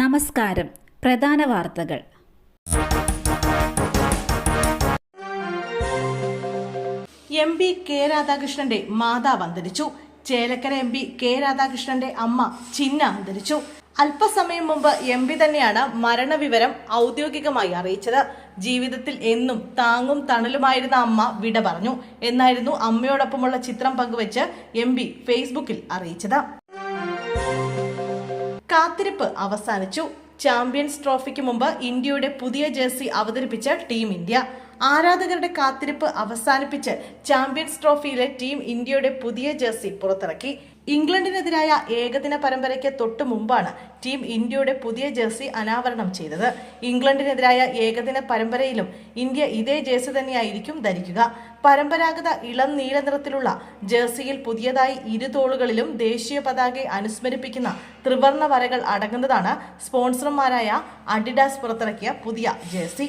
നമസ്കാരം. പ്രധാന വാർത്തകൾ. എം പി കെ രാധാകൃഷ്ണന്റെ മാതാവ് അന്തരിച്ചു. ചേലക്കര എം പി കെ രാധാകൃഷ്ണന്റെ അമ്മ ചിന്ന അന്തരിച്ചു. അല്പസമയം മുമ്പ് എം പി തന്നെയാണ് മരണവിവരം ഔദ്യോഗികമായി അറിയിച്ചത്. ജീവിതത്തിൽ എന്നും താങ്ങും തണലുമായിരുന്ന അമ്മ വിട പറഞ്ഞു. എന്നായിരുന്നു അമ്മയോടൊപ്പമുള്ള ചിത്രം പങ്കുവച്ച് എം ഫേസ്ബുക്കിൽ അറിയിച്ചത്. കാത്തിരിപ്പ് അവസാനിച്ചു. ചാമ്പ്യൻസ് ട്രോഫിക്ക് മുമ്പ് ഇന്ത്യയുടെ പുതിയ ജേഴ്സി അവതരിപ്പിച്ച ടീം ഇന്ത്യ. ആരാധകരുടെ കാത്തിരിപ്പ് അവസാനിപ്പിച്ച് ചാമ്പ്യൻസ് ട്രോഫിയിലെ ടീം ഇന്ത്യയുടെ പുതിയ ജേഴ്സി പുറത്തിറക്കി. ഇംഗ്ലണ്ടിനെതിരായ ഏകദിന പരമ്പരയ്ക്ക് തൊട്ടു മുമ്പാണ് ടീം ഇന്ത്യയുടെ പുതിയ ജേഴ്സി അനാവരണം ചെയ്തത്. ഇംഗ്ലണ്ടിനെതിരായ ഏകദിന പരമ്പരയിലും ഇന്ത്യ ഇതേ ജേഴ്സി തന്നെയായിരിക്കും ധരിക്കുക. പരമ്പരാഗത ഇളം നീല നിറത്തിലുള്ള ജേഴ്സിയിൽ പുതിയതായി ഇരുതോളുകളിലും ദേശീയ പതാകയെ അനുസ്മരിപ്പിക്കുന്ന ത്രിവർണ വരകൾ അടങ്ങുന്നതാണ് സ്പോൺസർമാരായ അഡിഡാസ് പുറത്തിറക്കിയ പുതിയ ജേഴ്സി.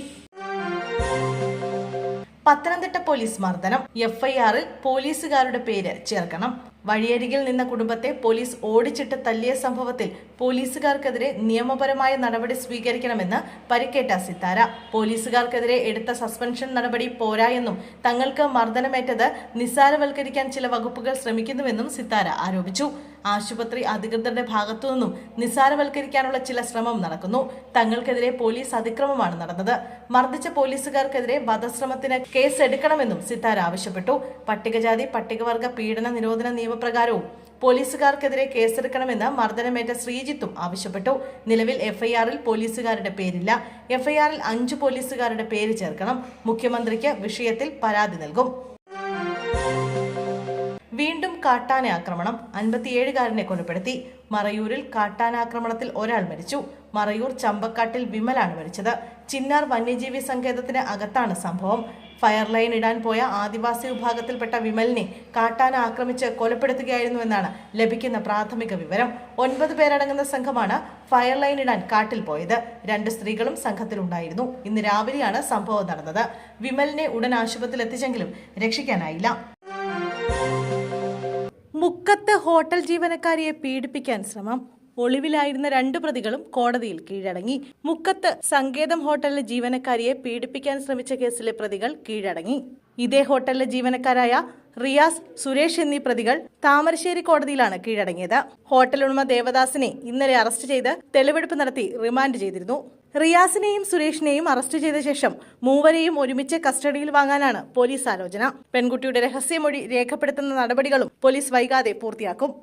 പത്തനംതിട്ട പോലീസ് മർദ്ദനം. എഫ്ഐആറിൽ പോലീസുകാരുടെ പേര് ചേർക്കണം. വഴിയരികിൽ നിന്ന കുടുംബത്തെ പോലീസ് ഓടിച്ചിട്ട് തല്ലിയ സംഭവത്തിൽ പോലീസുകാർക്കെതിരെ നിയമപരമായ നടപടി സ്വീകരിക്കണമെന്ന് പരിക്കേറ്റ സിത്താര. പോലീസുകാർക്കെതിരെ എടുത്ത സസ്പെൻഷൻ നടപടി പോരായെന്നും തങ്ങൾക്ക് മർദ്ദനമേറ്റത് നിസ്സാരവൽക്കരിക്കാൻ ചില വകുപ്പുകൾ ശ്രമിക്കുന്നുവെന്നും സിത്താര ആരോപിച്ചു. ആശുപത്രി അധികൃതരുടെ ഭാഗത്തുനിന്നും നിസ്സാരവൽക്കരിക്കാനുള്ള ചില ശ്രമം നടക്കുന്നു. തങ്ങൾക്കെതിരെ പോലീസ് അതിക്രമമാണ് നടന്നത്. മർദ്ദിച്ച പോലീസുകാർക്കെതിരെ വധശ്രമത്തിന് കേസ് എടുക്കണമെന്നും സിത്താര ആവശ്യപ്പെട്ടു. പട്ടികജാതി പട്ടികവർഗ പീഡന നിരോധന നിയമപ്രകാരവും പോലീസുകാർക്കെതിരെ കേസെടുക്കണമെന്ന് മർദ്ദനമേറ്റ ശ്രീജിത്തും ആവശ്യപ്പെട്ടു. നിലവിൽ എഫ്ഐആറിൽ പോലീസുകാരുടെ പേരില്ല. എഫ്ഐആറിൽ അഞ്ചു പോലീസുകാരുടെ പേര് ചേർക്കണം. മുഖ്യമന്ത്രിക്ക് വിഷയത്തിൽ പരാതി നൽകും. വീണ്ടും കാട്ടാന ആക്രമണം അൻപത്തിയേഴുകാരനെ കൊലപ്പെടുത്തി. മറയൂരിൽ കാട്ടാനാക്രമണത്തിൽ ഒരാൾ മരിച്ചു. മറയൂർ ചമ്പക്കാട്ടിൽ വിമലാണ് മരിച്ചത്. ചിന്നാർ വന്യജീവി സങ്കേതത്തിന് അകത്താണ് സംഭവം. ഫയർ ലൈൻ ഇടാൻ പോയ ആദിവാസി വിഭാഗത്തിൽപ്പെട്ട വിമലിനെ കാട്ടാന ആക്രമിച്ച് കൊലപ്പെടുത്തുകയായിരുന്നുവെന്നാണ് ലഭിക്കുന്ന പ്രാഥമിക വിവരം. ഒൻപത് പേരടങ്ങുന്ന സംഘമാണ് ഫയർ ലൈൻ ഇടാൻ കാട്ടിൽ പോയത്. രണ്ട് സ്ത്രീകളും സംഘത്തിലുണ്ടായിരുന്നു. ഇന്ന് രാവിലെയാണ് സംഭവം നടന്നത്. വിമലിനെ ഉടൻ ആശുപത്രിയിൽ എത്തിച്ചെങ്കിലും രക്ഷിക്കാനായില്ല. മുക്കത്ത് ഹോട്ടൽ ജീവനക്കാരിയെ പീഡിപ്പിക്കാൻ ശ്രമം. ഒളിവിലായിരുന്ന രണ്ട് പ്രതികളും കോടതിയിൽ കീഴടങ്ങി. മുക്കത്ത് സങ്കേതം ഹോട്ടലിലെ ജീവനക്കാരിയെ പീഡിപ്പിക്കാൻ ശ്രമിച്ച കേസിലെ പ്രതികൾ കീഴടങ്ങി. ഇതേ ഹോട്ടലിലെ ജീവനക്കാരായ റിയാസ് സുരേഷ് എന്നീ പ്രതികൾ താമരശ്ശേരി കോടതിയിലാണ് കീഴടങ്ങിയത്. ഹോട്ടൽ ഉടമ ദേവദാസിനെ ഇന്നലെ അറസ്റ്റ് ചെയ്ത് തെളിവെടുപ്പ് നടത്തി റിമാൻഡ് ചെയ്തിരുന്നു. റിയാസിനെയും സുരേഷിനെയും അറസ്റ്റ് ചെയ്ത ശേഷം മൂവരെയും ഒരുമിച്ച് കസ്റ്റഡിയിൽ വാങ്ങാനാണ് പോലീസ് ആലോചന. പെൺകുട്ടിയുടെ രഹസ്യമൊഴി രേഖപ്പെടുത്തുന്ന നടപടികളും പോലീസ് വൈകാതെ പൂർത്തിയാക്കും.